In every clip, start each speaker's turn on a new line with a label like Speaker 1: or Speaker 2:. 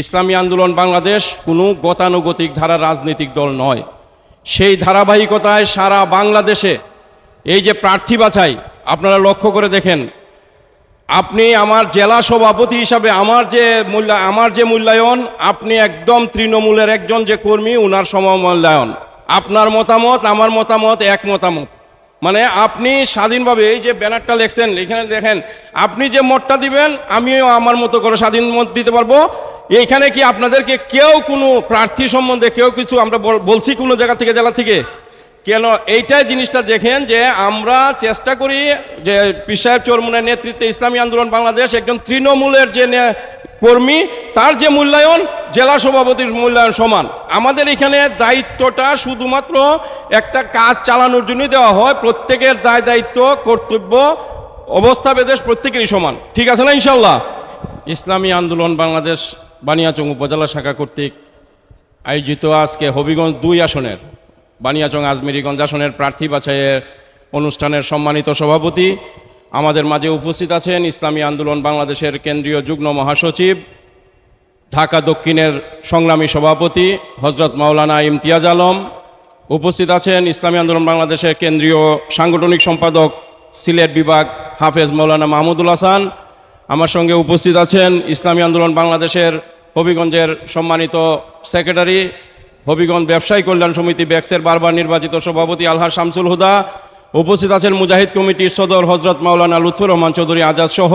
Speaker 1: ইসলামী আন্দোলন বাংলাদেশ কোনো গতানুগতিক ধারা রাজনৈতিক দল নয়। সেই ধারাবাহিকতায় সারা বাংলাদেশে এই যে প্রার্থী বাছাই, আপনারা লক্ষ্য করে দেখেন, আপনি আমার জেলা সভাপতি হিসাবে আমার যে মূল্য, আমার যে মূল্যায়ন, আপনি একদম তৃণমূলের একজন যে কর্মী, উনার সমমূল্যায়ন। আপনার মতামত, আমার মতামত এক মতামত। মানে আপনি স্বাধীনভাবে এই যে ব্যানারটা লেখছেন, এখানে দেখেন, আপনি যে মতটা দিবেন, আমিও আমার মতো করে স্বাধীন মত দিতে পারব। এইখানে কি আপনাদেরকে কেউ কোনো প্রার্থী সম্বন্ধে কেউ কিছু আমরা বলছি কোনো জায়গা থেকে, জেলা থেকে? কেন এইটাই জিনিসটা দেখেন যে আমরা চেষ্টা করি যে পীর সাহেব চরমুনের নেতৃত্বে ইসলামী আন্দোলন বাংলাদেশ একজন তৃণমূলের যে কর্মী, তার যে মূল্যায়ন জেলা সভাপতির মূল্যায়ন সমান। আমাদের এখানে দায়িত্বটা শুধুমাত্র একটা কাজ চালানোর জন্যই দেওয়া হয়। প্রত্যেকের দায় দায়িত্ব, কর্তব্য, অবস্থা, বেদেশ প্রত্যেকেরই সমান। ঠিক আছে না ইনশাল্লাহ? ইসলামী আন্দোলন বাংলাদেশ বানিয়াচং উপজেলা শাখা কর্তৃক আয়োজিত আজকে হবিগঞ্জ দুই আসনের, বানিয়াচং আজমিরিগঞ্জ আসনের প্রার্থী বাছাইয়ের অনুষ্ঠানের সম্মানিত সভাপতি। আমাদের মাঝে উপস্থিত আছেন ইসলামী আন্দোলন বাংলাদেশের কেন্দ্রীয় যুগ্ম মহাসচিব, ঢাকা দক্ষিণের সংগ্রামী সভাপতি হজরত মাওলানা ইমতিয়াজ আলম। উপস্থিত আছেন ইসলামী আন্দোলন বাংলাদেশের কেন্দ্রীয় সাংগঠনিক সম্পাদক, সিলেট বিভাগ হাফেজ মৌলানা মাহমুদুল হাসান। আমার সঙ্গে উপস্থিত আছেন ইসলামী আন্দোলন বাংলাদেশের হবিগঞ্জের সম্মানিত সেক্রেটারি, হবিগঞ্জ ব্যবসায়ী কল্যাণ সমিতি ব্যাক্সের বারবার নির্বাচিত সভাপতি আলহার শামসুল হুদা, উপস্থিত আছেন মুজাহিদ কমিটির সদর হজরত মাওলানা লুৎফুর রহমান চৌধুরী আজাদ সহ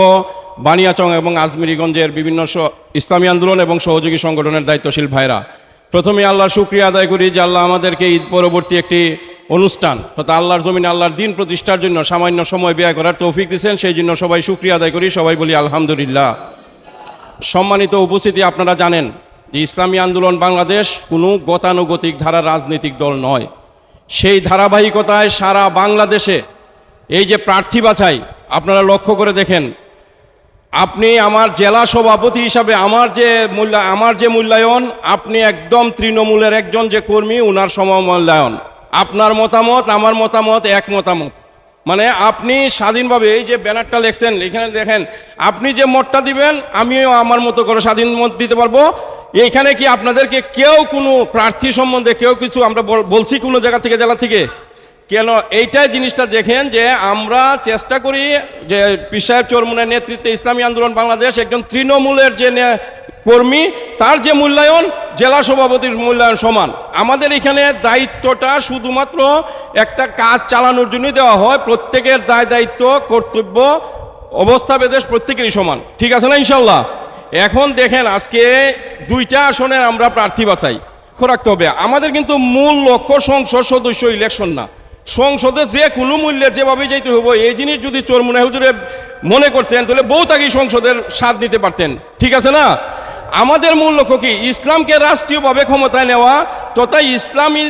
Speaker 1: বানিয়াচং এবং আজমিরিগঞ্জের বিভিন্ন ইসলামী আন্দোলন এবং সহযোগী সংগঠনের দায়িত্বশীল ভাইরা। প্রথমে আল্লাহর শুক্রিয়া আদায় করি যে আল্লাহ আমাদেরকে ঈদ পরবর্তী একটি অনুষ্ঠান। তথা আল্লাহর জমিন আল্লাহর দিন প্রতিষ্ঠার জন্য সামান্য সময় ব্যয় করার তৌফিক দিচ্ছেন সেই জন্য সবাই শুক্রিয়া আদায় করি, সবাই বলি আলহামদুলিল্লাহ। সম্মানিত উপস্থিতি আপনারা জানেন যে ইসলামী আন্দোলন বাংলাদেশ কোনো গতানুগতিক ধারা রাজনৈতিক দল নয়। সেই ধারাবাহিকতায় সারা বাংলাদেশে এই যে প্রার্থী বাছাই, আপনারা লক্ষ্য করে দেখেন, আপনি আমার জেলা সভাপতি হিসাবে আমার যে মূল্য, আমার যে মূল্যায়ন, আপনি একদম তৃণমূলের একজন যে কর্মী, উনার সমমূল্যায়ন। আপনার মতামত, আমার মতামত, এক মতামত। মানে আপনি স্বাধীনভাবে এই যে ব্যানারটা লেখছেন, এখানে দেখেন, আপনি যে মতটা দিবেন, আমিও আমার মতো করে স্বাধীন মত দিতে পারব। এইখানে কি আপনাদেরকে কেউ কোনো প্রার্থী সম্বন্ধে কেউ কিছু আমরা বলছি কোনো জায়গা থেকে, জেলা থেকে? কেন এইটাই জিনিসটা দেখেন যে আমরা চেষ্টা করি যে পীর সাহেব চরমুনের নেতৃত্বে ইসলামী আন্দোলন বাংলাদেশ একজন তৃণমূলের যে কর্মী, তার যে মূল্যায়ন, জেলা সভাপতির মূল্যায়ন সমান। আমাদের এখানে দায়িত্বটা শুধুমাত্র একটা কাজ চালানোর জন্যই দেওয়া হয়। প্রত্যেকের দায় দায়িত্ব, কর্তব্য, অবস্থা বেদেশ প্রত্যেকেরই সমান। ঠিক আছে না ইনশাল্লাহ এখন দেখেন, আজকে দুইটা আসনের আমরা প্রার্থী বাছাই। রাখতে হবে, আমাদের কিন্তু মূল লক্ষ্য সংসদ সদস্য ইলেকশন না। সংসদে যে কোনো মূল্যে যেভাবে যেতে হব এই জিনিস যদি চোরমুনা হুজুরে মনে করতেন, তাহলে বহুত আগেই সংসদের স্বাদ নিতে পারতেন। ঠিক আছে না? আমাদের মূল লক্ষ্য কি? ইসলামকে রাষ্ট্রীয়ভাবে ক্ষমতায় নেওয়া? তথা ইসলামী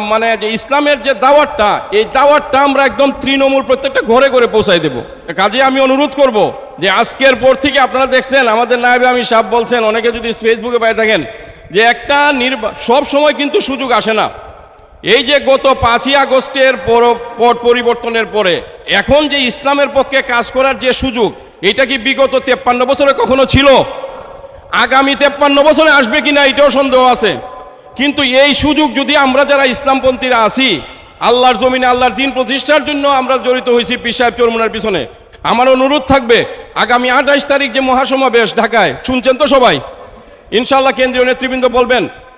Speaker 1: মানে যে ইসলামের যে দাওয়াতটা, এই দাওয়াতটা আমরা একদম তৃণমূল প্রত্যেকটা ঘরে ঘরে পৌঁছাই দেব। কাজে আমি অনুরোধ করব যে আজকের পর থেকে আপনারা দেখছেন, আমাদের নায়বে আমি সাপ বলছেন, অনেকে যদি ফেসবুকে পাই থাকেন, যে একটা নির্বা, সব সময় কিন্তু সুযোগ আসে না। এই যে গত পাঁচই আগস্টের পর- পট পরিবর্তনের পরে, এখন যে ইসলামের পক্ষে কাজ করার যে সুযোগ, এটা কি বিগত তেপ্পান্ন বছরে কখনো ছিল? আগামী তেপ্পান্ন বছরে আসবে কিনা এটাও সন্দেহ আছে। কিন্তু এই সুযোগ যদি আমরা যারা ইসলামপন্থীরা আছি, আল্লাহর জমিনে আল্লাহর দিন প্রতিষ্ঠার জন্য আমরা জড়িত হয়েছি পিসাহেব সাহেব চরমুনার পিছনে, আমার অনুরোধ থাকবে, আগামী আঠাইশ তারিখ যে মহাসমাবেশ ঢাকায়, শুনছেন তো সবাই? ইনশাল্লাহ কেন্দ্রীয় নেতৃবৃন্দ বলবেন